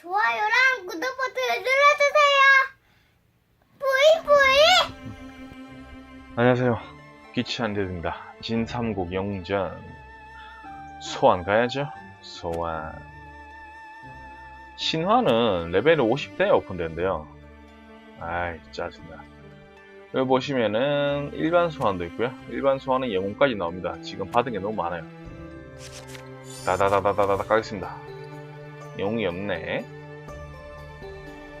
좋아요랑 구독 버튼을 눌러주세요. 뿌이 뿌이. 안녕하세요. 기치한대입니다. 진삼국 영전 소환 가야죠. 소환. 신화는 레벨이 50대 오픈된대요. 아이 짜증나. 여기 보시면은 일반 소환도 있고요. 일반 소환은 영웅까지 나옵니다. 지금 받은 게 너무 많아요. 다다다다다다 가겠습니다. 영웅이 없네.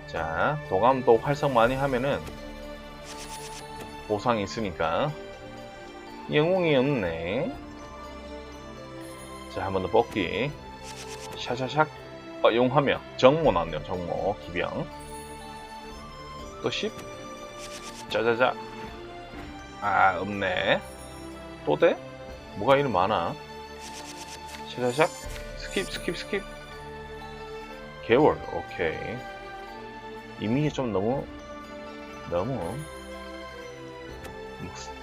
자, 도감도 활성 많이 하면은 보상이 있으니까. 영웅이 없네. 자 한 번 더 뽑기. 샤샤샥. 어, 용하며 정모 나왔네요 정모. 기병. 또 10 짜자자. 아 없네. 또 돼? 뭐가 이리 많아? 샤샤샥. 스킵 스킵 스킵 개월. 오케이. 이미지 좀 너무 너무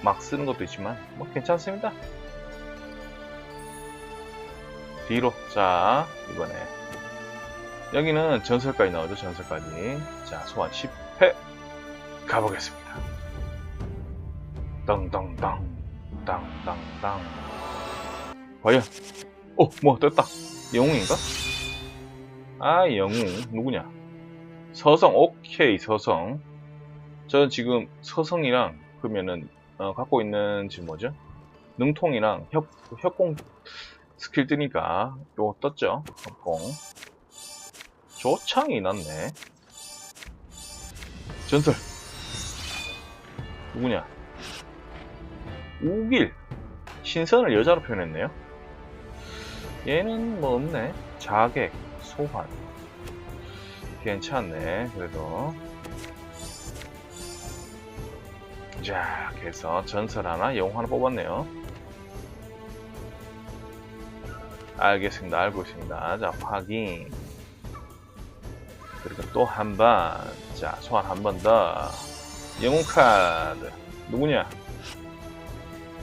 막 쓰는 것도 있지만 뭐 괜찮습니다. 뒤로. 자 이번에. 여기는 전설까지 나오죠 전설까지. 자 소환 10회. 가보겠습니다. 땅땅땅 땅땅땅 과연. 어 뭐 됐다. 영웅인가? 아 영웅 누구냐? 서성 오케이 서성 저 지금 서성이랑 그러면은 어, 갖고 있는 지금 뭐죠? 능통이랑 협, 협공 스킬 뜨니까 요 떴죠? 협공 조창이 났네 전설 누구냐? 우길 신선을 여자로 표현했네요 얘는 뭐 없네 자객 소환 괜찮네 그래도 자, 그래서 전설 하나, 영웅 하나 뽑았네요. 알겠습니다. 알고 있습니다. 자, 확인. 그리고 또 한 번. 자, 소환 한 번 더. 영웅 카드. 누구냐?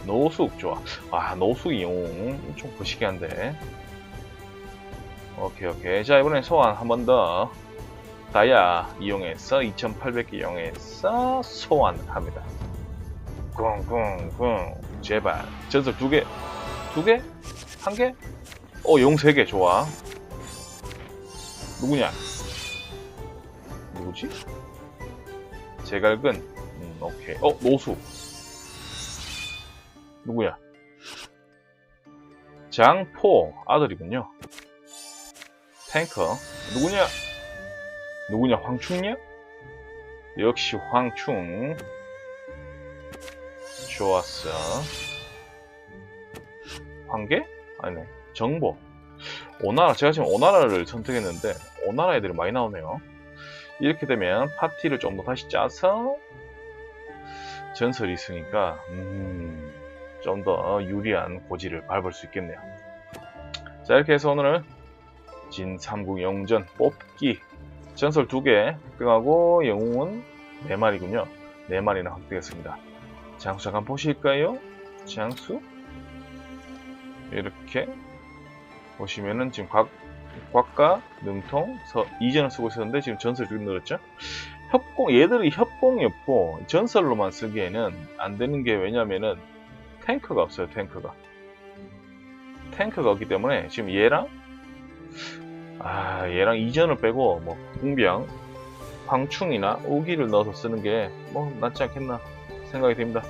노숙, 좋아. 아, 노숙이 영웅. 좀 거시기한데. 오케이, 오케이. 자, 이번엔 소환 한 번 더. 다이아 이용해서 2800개 이용해서 소환합니다. 쿵쿵쿵 제발 전설 두 개, 두 개, 한 개, 어, 용 세 개 좋아. 누구냐? 누구지? 제갈근, 음, 오케이. 어, 노수. 누구야? 장포 아들이군요. 탱커 누구냐? 누구냐? 황충이야? 역시 황충. 좋았어. 황계? 아니네. 정보. 오나라. 제가 지금 오나라를 선택했는데, 오나라 애들이 많이 나오네요. 이렇게 되면 파티를 좀 더 다시 짜서, 전설이 있으니까, 음, 좀 더 유리한 고지를 밟을 수 있겠네요. 자, 이렇게 해서 오늘은 진삼국 영전 뽑기. 전설 2개 획득하고, 영웅은 4마리군요. 4마리나 획득했습니다. 장수 잠깐 보실까요? 장수 이렇게 보시면은 지금 곽, 곽과 능통 서 이전을 쓰고 있었는데 지금 전설 쭉 늘었죠? 협공 얘들이 협공이 없고 전설로만 쓰기에는 안 되는 게 왜냐면은 탱크가 없어요 탱크가 탱크가 없기 때문에 지금 얘랑 아 얘랑 이전을 빼고 뭐 궁병 황충이나 오기를 넣어서 쓰는 게 뭐 낫지 않겠나 생각이 됩니다.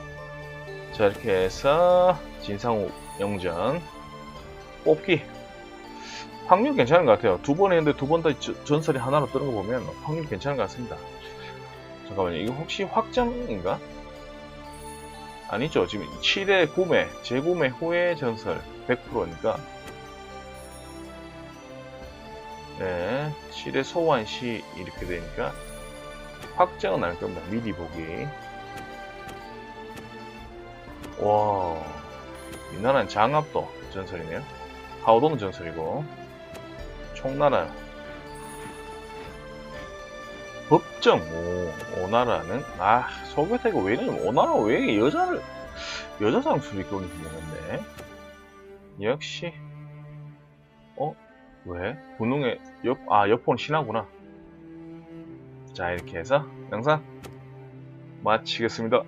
자 이렇게 해서 진상우 영전 뽑기 확률 괜찮은 것 같아요. 두 번 했는데 두 번 다 전설이 하나로 뜨는 거 보면 확률 괜찮은 것 같습니다. 잠깐만요. 이거 혹시 확정인가? 아니죠. 지금 7회 구매, 재구매 후에 전설 100%니까 네, 7회 소환 시 이렇게 되니까 확정은 알 겁니다. 미리 보기. 와, 이 나라는 장압도 전설이네요. 하오도는 전설이고, 총나라, 법정, 오, 오나라는, 아, 이거 왜 이러냐, 오나라 왜 여자를, 여자 장수를 입고 있는 건데. 역시, 어? 왜? 분홍의 옆, 아, 옆은 신하구나. 자, 이렇게 해서 영상 마치겠습니다.